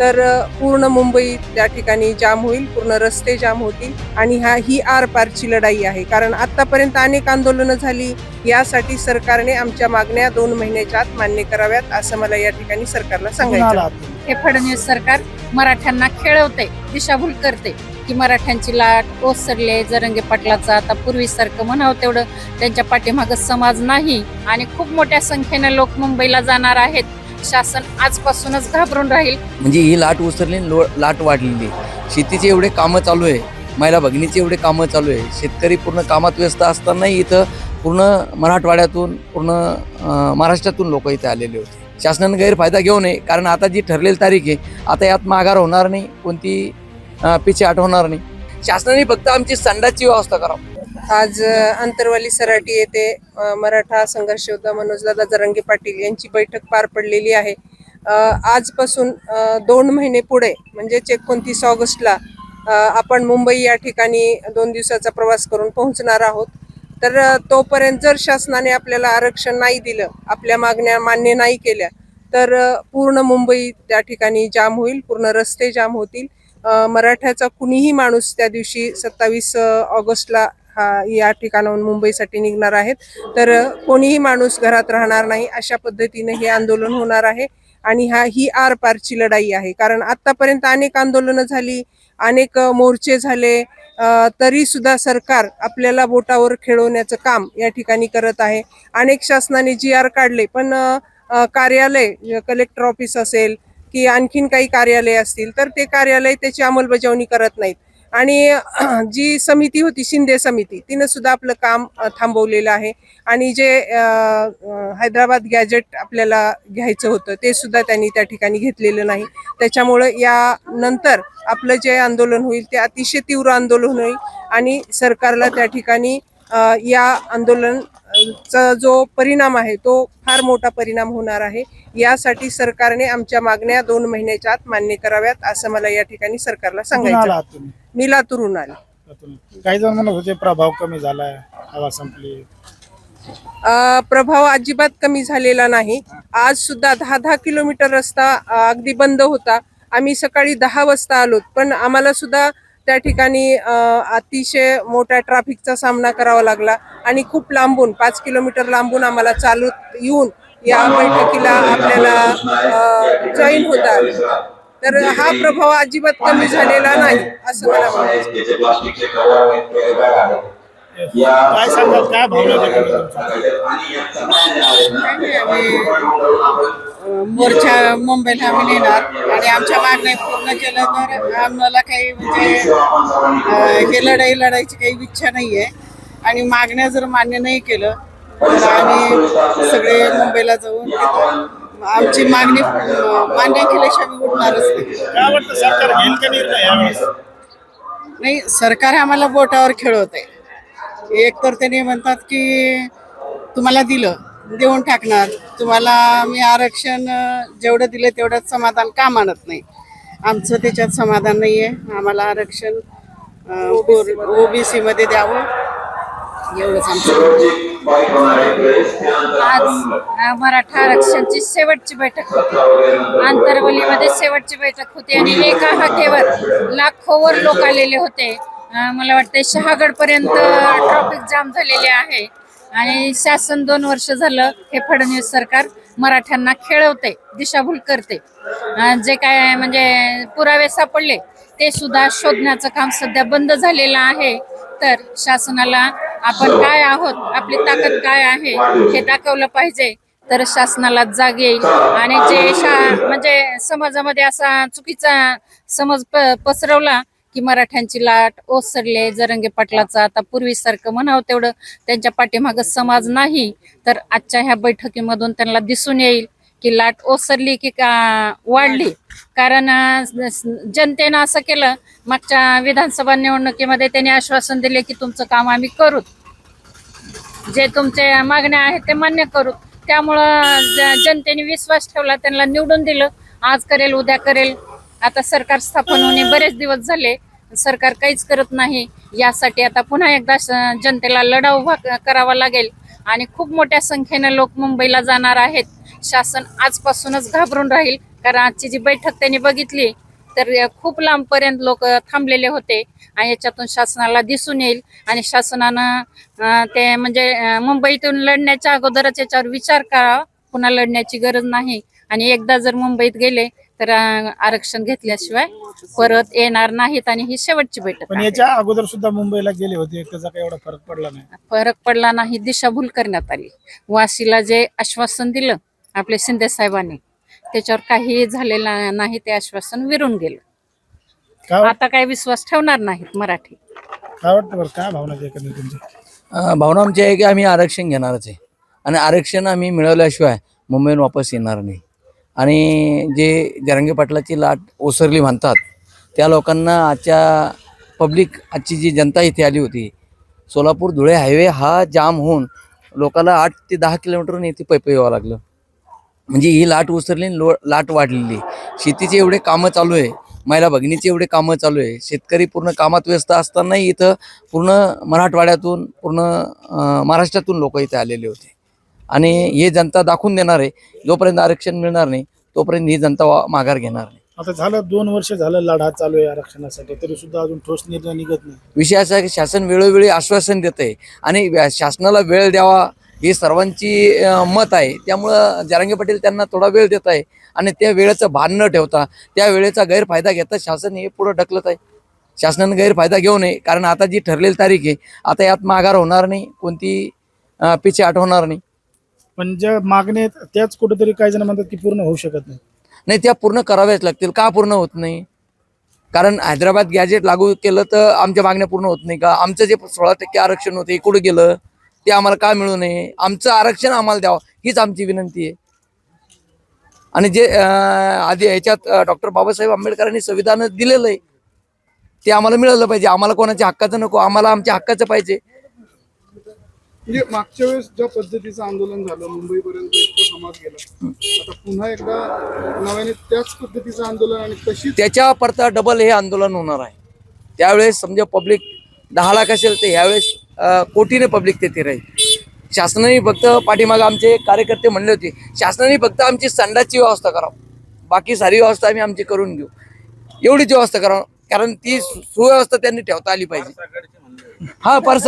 तर पूर्ण मुंबई त्या ठिकाणी जाम होईल पूर्ण रस्ते जाम होतील आणि हा ही आर पारची लढाई आहे. कारण आतापर्यंत अनेक आंदोलनं झाली यासाठी सरकारने आमच्या मागण्या दोन महिन्याच्या आत मान्य कराव्यात असं मला या ठिकाणी सरकारला सांगायचं आहे. हे फडणवीस सरकार मराठ्यांना खेळवते दिशाभूल करते. की मराठ्यांची लाट ओसरले जरंगे पाटलाचा आता पूर्वीसारखं म्हणावं तेवढं. त्यांच्या पाठीमागं समाज नाही आणि खूप मोठ्या संख्येने लोक मुंबईला जाणार आहेत. शासन आजपासूनच घाबरून राहील. म्हणजे ही लाट उसरली लो- लाट वाढलेली. आहे. शेतीचे एवढे कामं चालू आहे महिला भगिनीचे एवढे कामं चालू आहे शेतकरी पूर्ण कामात व्यस्त असतानाही इथं पूर्ण मराठवाड्यातून पूर्ण महाराष्ट्रातून लोक इथे आलेले होते. शासनाने गैरफायदा घेऊ नये कारण आता जी ठरलेली तारीख आहे आता यात माघार होणार नाही कोणती पिछे आठवणार नाही. शासनाने फक्त आमची संडाची व्यवस्था करावं. आज अंतरवाली सराटी येथे मराठा संघर्ष योद्धा मनोजदादा जरंगे पाटील यांची बैठक पार पडलेली आहे. आजपासून दोन महिने पुढे म्हणजेच एकोणतीस ऑगस्टला आपण मुंबई या ठिकाणी दोन दिवसाचा प्रवास करून पोहोचणार आहोत. तर तोपर्यंत जर शासनाने आपल्याला आरक्षण नाही दिलं आपल्या मागण्या मान्य नाही केल्या तर पूर्ण मुंबई त्या ठिकाणी जाम होईल पूर्ण रस्ते जाम होतील. मराठ्याचा कुणीही माणूस त्या दिवशी सत्तावीस ऑगस्टला हा या ठिकाणाहून मुंबईसाठी निघणार आहेत. तर कोणीही माणूस घरात राहणार नाही अशा पद्धतीने हे आंदोलन होणार आहे. आणि हा ही आर पारची लढाई आहे. कारण आतापर्यंत अनेक आंदोलनं झाली अनेक मोर्चे झाले. तरी सुद्धा सरकार आपल्याला बोटावर खेळवण्याचं काम या ठिकाणी करत आहे. अनेक शासनाने जी आर काढले पण कार्यालय कलेक्टर ऑफिस असेल की आणखीन काही कार्यालय असतील तर ते कार्यालय त्याची अंमलबजावणी करत नाहीत. आणि जी समिती होती शिंदे समिती तिनं सुद्धा आपलं काम थांबवलेलं आहे. आणि जे हैदराबाद गॅजेट आपल्याला घ्यायचं होतं ते सुद्धा त्यांनी त्या ठिकाणी घेतलेलं नाही. त्याच्यामुळं या नंतर आपलं जे आंदोलन होईल ते अतिशय तीव्र आंदोलन होईल. आणि सरकारला त्या ठिकाणी या आंदोलनचा जो परिणाम आहे तो फार मोठा परिणाम होणार आहे. यासाठी सरकारने आमच्या मागण्या दोन महिन्याच्या आत मान्य कराव्यात असं मला या ठिकाणी सरकारला सांगायचं मी लातूरून आले. काही जण म्हणत होते प्रभाव कमी झालाय हवा संपली अ, प्रभाव अजिबात कमी झालेला नाही आज सुद्धा दहा दहा किलोमीटर रस्ता अ, अगदी बंद होता आम्ही सकाळी दहा वाजता आलो पण आम्हाला सुद्धा त्या ठिकाणी अ, अतिशय मोठ्या ट्रॅफिकचा सामना करावा लागला आणि खूप लांबून पाच किलोमीटर लांबून आम्हाला चालत येऊन या बैठकीला आपल्याला जॉईन होता. तर हा प्रभाव अजिबात कमी झालेला नाही असं मला काय सांगाल? काय भावना? मोर्चा मुंबईला आम्ही नेणार. आणि आमच्या मागण्या पूर्ण केल्या तर आम्हाला काही म्हणजे हे लढाई लढायची काही इच्छा नाही आहे आणि मागण्या जर मान्य नाही केलं तर आम्ही सगळे मुंबईला जाऊन आमची मागणी मान्य केल्याशिवाय आम्ही उठणारच नाही. काय वाटतं सरकार घेईल का निर्णय यावेळेस? नाही सरकार आम्हाला बोटावर खेळवते एक तर त्यांनी म्हणतात की तुम्हाला दिलं देऊन टाकणार. तुम्हाला मी आरक्षण अं, जेवढं दिलं तेवढंच समाधान का मानत नाही? आमचं त्याच्यात समाधान नाही आहे आम्हाला आरक्षण ओबीसी मध्ये द्यावं. एवढंच आमचं. आज मराठा आरक्षणची शेवटची बैठक. होती आंतरवलीमध्ये शेवटची बैठक होती आणि एका हाकेवर लाखोवर लोक आलेले होते. मला वाटते शहागड पर्यंत ट्रॉफिक जाम झालेले आहे. आणि शासन दोन वर्ष झालं हे फडणवीस सरकार मराठ्यांना खेळवते दिशाभूल करते. जे काय म्हणजे पुरावे सापडले ते सुद्धा शोधण्याचं काम सध्या बंद झालेलं आहे. तर शासनाला आपण काय आहोत आपली ताकद काय आहे हे दाखवलं पाहिजे तर शासनाला जाग येईल. आणि जे शा म्हणजे समाजामध्ये असा चुकीचा समज प पसरवला की मराठ्यांची लाट ओसरले जरंगे पाटलाचा आता पूर्वीसारखं म्हणावं तेवढं त्यांच्या पाठीमागं समाज नाही तर आजच्या ह्या बैठकीमधून त्यांना दिसून येईल की लाट ओसरली की का वाढली. कारण जनतेनं असं केलं मागच्या विधानसभा निवडणुकीमध्ये त्यांनी आश्वासन दिले की तुमचं काम आम्ही करू. जे तुमचे मागण्या आहेत ते मान्य करू. त्यामुळं ज- जनतेने विश्वास ठेवला त्यांना निवडून दिलं. आज करेल उद्या करेल. आता सरकार स्थापन होणे बरेच दिवस झाले. सरकार काहीच करत नाही. यासाठी आता पुन्हा एकदा जनतेला लढा उभा करावा लागेल. आणि खूप मोठ्या संख्येनं लोक मुंबईला जाणार आहेत. शासन आजपासूनच घाबरून राहील. कारण आजची जी बैठक त्यांनी बघितली तर खूप लांबपर्यंत लोक थांबलेले होते आणि याच्यातून शासनाला दिसून येईल. आणि शासनानं ते म्हणजे मुंबईतून लढण्याच्या अगोदरच याच्यावर विचार करावा पुन्हा लढण्याची गरज नाही. आणि एकदा जर मुंबईत गेले तर आरक्षण घेतल्याशिवाय परत येणार नाहीत आणि ही शेवटची बैठक पण. याच्या अगोदर सुद्धा मुंबईला गेले होते. त्याचा काही एवढा फरक पडला नाही. फरक पडला नाही. दिशाभूल करण्यात आली. वाशीला जे आश्वासन दिलं आपले शिंदे साहेबांनी त्याच्यावर काही झालेलं नाही ते आश्वासन विरून गेलं. काय आता काही विश्वास ठेवणार नाहीत मराठी. काय वाटतं बरं? काय भावना आहे एकंदरीत तुमची? अं, भावना आमची आहे की आम्ही आरक्षण घेणारच आहे. आणि आरक्षण आम्ही मिळवल्याशिवाय मुंबईहून वापस येणार नाही. आणि जे जरांगे पाटलाची लाट ओसरली म्हणतात त्या लोकांना आजच्या पब्लिक आजची जी जनता इथे आली होती सोलापूर धुळे हायवे हा जाम होऊन लोकांना आठ ते दहा किलोमीटरहून इथे पैपं यावं लागलं. म्हणजे ही लाट ओसरली आणि लो लाट वाढलेली. शेतीचे एवढे कामं चालू आहे महिला भगिनीचे एवढे कामं चालू आहे. शेतकरी पूर्ण कामात व्यस्त असतानाही इथं पूर्ण मराठवाड्यातून पूर्ण महाराष्ट्रातून लोक इथे आलेले होते. आणि हे जनता दाखवून देणार आहे जोपर्यंत आरक्षण मिळणार नाही तोपर्यंत ही जनता माघार घेणार नाही. आता झालं दोन वर्ष झालं लढा चालू आहे आरक्षणासाठी तरी सुद्धा अजून ठोस निर्णय निघत नाही. विषय असा आहे की शासन वेळोवेळी आश्वासन देत आहे आणि शासनाला वेळ द्यावा ही सर्वांची मत आहे. त्यामुळं जरांगे पाटील त्यांना थोडा वेळ देत आहे आणि त्या वेळेचं भान न ठेवता त्या वेळेचा गैरफायदा घेता शासन हे पुढं ढकलत आहे. शासनाने गैरफायदा घेऊ नये कारण आता जी ठरलेली तारीख आहे आता यात माघार होणार नाही कोणती पिछे होणार नाही. पण ज्या मागण्या आहेत त्याच कुठेतरी काही जण म्हणतात की पूर्ण होऊ शकत नाही. नाही त्या पूर्ण कराव्याच लागतील. का पूर्ण होत नाही? कारण हैदराबाद गॅजेट लागू केलं तर आमच्या मागण्या पूर्ण होत नाही का? आमचं जे सोळा टक्के आरक्षण होते कुठं गेलं? ते आम्हाला का मिळू नये? आमचं आरक्षण आम्हाला द्यावं. हीच आमची विनंती आहे. आणि जे आधी ह्याच्यात डॉक्टर बाबासाहेब आंबेडकरांनी संविधान दिलेलं आहे ते आम्हाला मिळालं पाहिजे. आम्हाला कोणाच्या हक्काचं नको आम्हाला आमच्या हक्काचं पाहिजे. म्हणजे मागच्या वेळेस ज्या पद्धतीचं आंदोलन झालं मुंबईपर्यंत इतका समाज गेला आता पुन्हा एकदा नव्याने त्याच पद्धतीचं आंदोलन आणि तशीच त्याच्या परता डबल हे आंदोलन होणार आहे. त्यावेळेस समजा पब्लिक दहा लाख असेल तर ह्यावेळेस कोटीने पब्लिक तेथे राहील शासनाने फक्त पाठीमागं आमचे कार्यकर्ते म्हणले होते शासनाने फक्त आमची संडासची व्यवस्था करावं. बाकी सारी व्यवस्था आम्ही आमची करून घेऊ. एवढीच व्यवस्था करावं. कारण ती सुव्यवस्था त्यांनी ठेवता आली पाहिजे. हा पार